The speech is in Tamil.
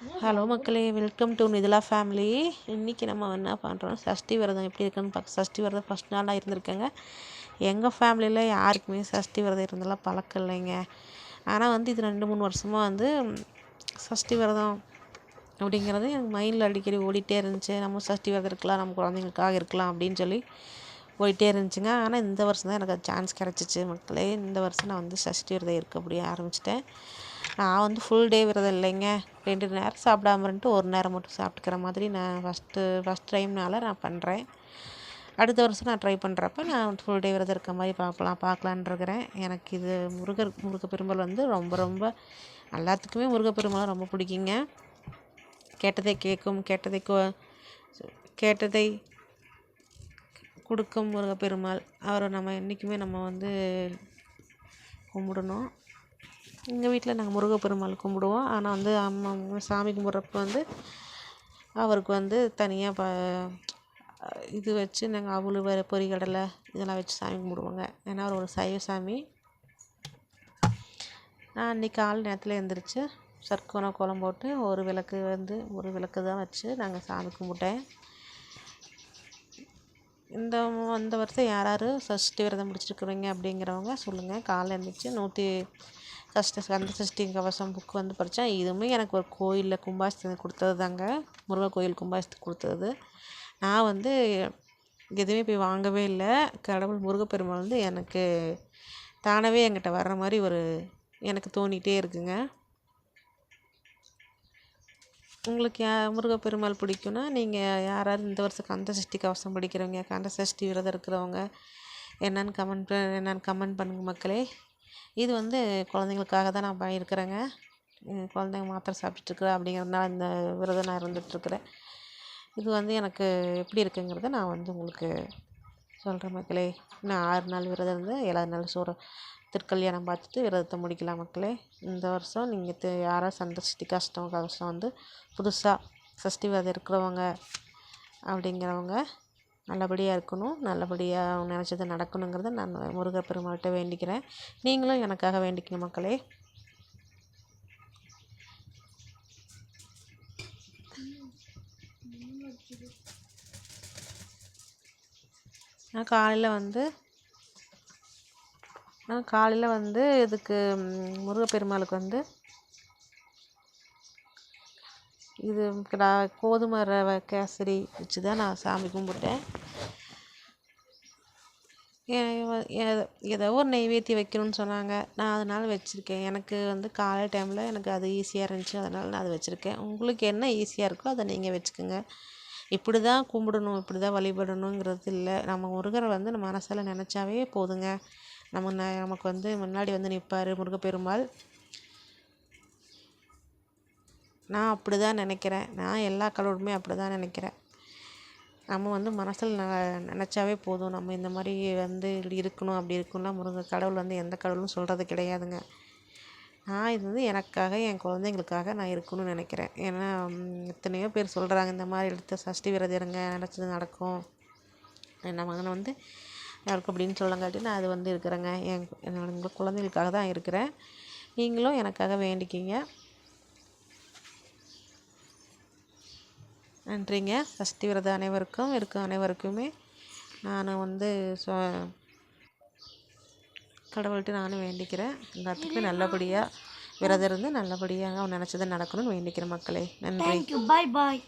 ஹலோ மக்களே. வெல்கம் டு நிதிலா ஃபேமிலி இன்றைக்கி நம்ம என்ன பண்ணுறோம் சஷ்டி விரதம் எப்படி இருக்குன்னு பார்க்க சஷ்டி விரதம் ஃபஸ்ட் நாளாக இருந்திருக்கேங்க. எங்கள் ஃபேமிலியில் யாருக்குமே சஷ்டி விரதம் இருந்தெல்லாம் பழக்கம் இல்லைங்க. ஆனால் வந்து இது ரெண்டு மூணு வருஷமாக வந்து சஷ்டி விரதம் அப்படிங்கிறது எனக்கு மைண்டில் அடிக்கடி ஓடிட்டே இருந்துச்சு. நம்ம சஷ்டி விரதம் இருக்கலாம் நம்ம குழந்தைங்களுக்காக இருக்கலாம் அப்படின்னு சொல்லி ஓடிட்டே இருந்துச்சுங்க. ஆனால் இந்த வருஷம் தான் எனக்கு சான்ஸ் கிடச்சிச்சு மக்களே. இந்த வருஷம் நான் வந்து சஷ்டி விரதம் இருக்க அப்படியே ஆரம்பிச்சிட்டேன். நான் வந்து ஃபுல் டே விரதம் இல்லைங்க. ரெண்டு நேரம் சாப்பிடாம இருந்துட்டு ஒரு நேரம் மட்டும் சாப்பிட்டுக்கிற மாதிரி நான் ஃபஸ்ட்டு ஃபஸ்ட் டைம்னால நான் பண்ணுறேன் அடுத்த வருஷம் நான் ட்ரை பண்ணுறப்ப நான் ஃபுல் டே விரதம் இருக்க மாதிரி பார்க்கலாம் பார்க்கலான் இருக்கிறேன். எனக்கு இது முருகர் முருகப்பெருமாள் வந்து ரொம்ப ரொம்ப எல்லாத்துக்குமே முருகப்பெருமாளை ரொம்ப பிடிக்குங்க. கேட்டதை கேட்கும் கேட்டதை கேட்டதை கொடுக்கும் முருகப்பெருமாள். அவரை நம்ம என்றைக்குமே நம்ம வந்து கும்பிடணும். எங்கள் வீட்டில் நாங்கள் முருகப்பெருமாள் கும்பிடுவோம். ஆனால் வந்து அம்மா சாமி கும்பிட்றப்ப வந்து அவருக்கு வந்து தனியாக ப இது வச்சு நாங்கள் அவலு வேறு பொரிகடலை இதெல்லாம் வச்சு சாமி கும்பிடுவோங்க. ஏன்னா அவர் ஒரு சைவ சாமி. நான் அன்றைக்கி காலை நேரத்தில் எழுந்திரிச்சு சர்க்கரை கோலம் போட்டு ஒரு விளக்கு வந்து ஒரு விளக்கு தான் வச்சு நாங்கள் சாமி கும்பிட்டேன். இந்த இந்த வருஷம் யார் யார் சஷ்டி விரதம் முடிச்சிருக்கிறீங்க அப்படிங்கிறவங்க சொல்லுங்கள் காலை எழுந்திரிச்சு நூற்றி ஃபஸ்ட்டு கந்த சஷ்டி கவசம் புக் வந்து படித்தேன் இதுவுமே எனக்கு ஒரு கோயிலில் கும்பாசத்துக்கு கொடுத்தது தாங்க. முருகன் கோயில் கும்பாசத்துக்கு கொடுத்தது. நான் வந்து எதுவுமே போய் வாங்கவே இல்லை. கடவுள் முருகப்பெருமாள் வந்து எனக்கு தானாகவே என்கிட்ட வர்ற மாதிரி ஒரு எனக்கு தோணிகிட்டே இருக்குங்க. உங்களுக்கு யா முருகப்பெருமாள் பிடிக்கும்னா நீங்கள் யாராவது இந்த வருஷம் கந்த சஷ்டி கவசம் படிக்கிறவங்க கந்த சஷ்டி விரதம் இருக்கிறவங்க என்னன்னு கமெண்ட் என்னன்னு கமெண்ட் பண்ணுங்கள் மக்களே. இது வந்து குழந்தைங்களுக்காக தான் நான் பண்ணியிருக்கிறேங்க. குழந்தைங்க மாத்திரை சாப்பிட்டுட்ருக்குறேன் அப்படிங்கிறதுனால இந்த விரதம் நான் இருந்துகிட்ருக்குறேன் இது வந்து எனக்கு எப்படி இருக்குங்கிறத நான் வந்து உங்களுக்கு சொல்கிறேன் மக்களே. இன்னும் ஆறு நாள் விரதம் இருந்து ஏழாவது நாள் சூற திருக்கல்யாணம் பார்த்துட்டு விரதத்தை முடிக்கலாம் மக்களே. இந்த வருஷம் நீங்கள் யாராவது சந்த கஷ்டம் கஷ்டம் வந்து புதுசாக சஷ்டி விரதம் இருக்கிறவங்க அப்படிங்கிறவங்க நல்லபடியாக இருக்கணும். நல்லபடியாக அவங்க நினச்சது நடக்கணுங்கிறத நான் முருகர் பெருமாள்கிட்ட வேண்டிக்கிறேன். நீங்களும் எனக்காக வேண்டிக்கங்க மக்களே. நான் காலையில் வந்து நான் காலையில் வந்து இதுக்கு முருகப்பெருமாளுக்கு வந்து இது நான் கோதுமை ரவை கேசரி வச்சு தான் நான் சாமி கும்பிட்டேன். ஏதோ ஒரு நெய்வேத்தியம் வைக்கணும்னு சொன்னாங்க. நான் அதனால் வச்சுருக்கேன். எனக்கு வந்து காலை டைமில் எனக்கு அது ஈஸியாக இருந்துச்சு. அதனால் நான் அதை வச்சுருக்கேன். உங்களுக்கு என்ன ஈஸியாக இருக்கோ அதை நீங்கள் வச்சுக்கோங்க. இப்படி தான் கும்பிடணும் இப்படி தான் வழிபடணுங்கிறது இல்லை. நம்ம முருகரை வந்து நம்ம மனசால் நினச்சாவே போதுங்க. நம்ம ந- நமக்கு வந்து முன்னாடி வந்து நிற்பார் முருகப்பெருமாள். நான் அப்படி தான் நினைக்கிறேன். நான் எல்லா கடவுளுமே அப்படி தான் நினைக்கிறேன். நம்ம வந்து மனசில் ந நினச்சாவே போதும். நம்ம இந்த மாதிரி வந்து இப்படி இருக்கணும் அப்படி இருக்கணும்னா முருகன் கடவுள் வந்து எந்த கடவுளும் சொல்கிறது கிடையாதுங்க. நான் இது வந்து எனக்காக என் குழந்தைங்களுக்காக நான் இருக்கணும்னு நினைக்கிறேன். ஏன்னா எத்தனையோ பேர் சொல்கிறாங்க இந்த மாதிரி எடுத்து சஷ்டி விரதம் இருங்க நினச்சது நடக்கும். என் மகனை வந்து யாருக்கும் அப்படின்னு சொல்லங்காட்டி நான் அது வந்து இருக்கிறேங்க. என் என்னோட குழந்தைகளுக்காக தான் இருக்கிறேன். நீங்களும் எனக்காக வேண்டிக்கிங்க. நன்றிங்க. சஷ்டி விரதம் அனைவருக்கும் இருக்க அனைவருக்குமே. நான் வந்து சொ கடவுள்கிட்ட நானும் வேண்டிக்கிறேன். எல்லாத்துக்கும் நல்லபடியாக விரதம் இருந்து நல்லபடியாக அவன் நினச்சதை நடக்கணும்னு வேண்டிக்கிறேன் மக்களே. நன்றி. பாய் பாய்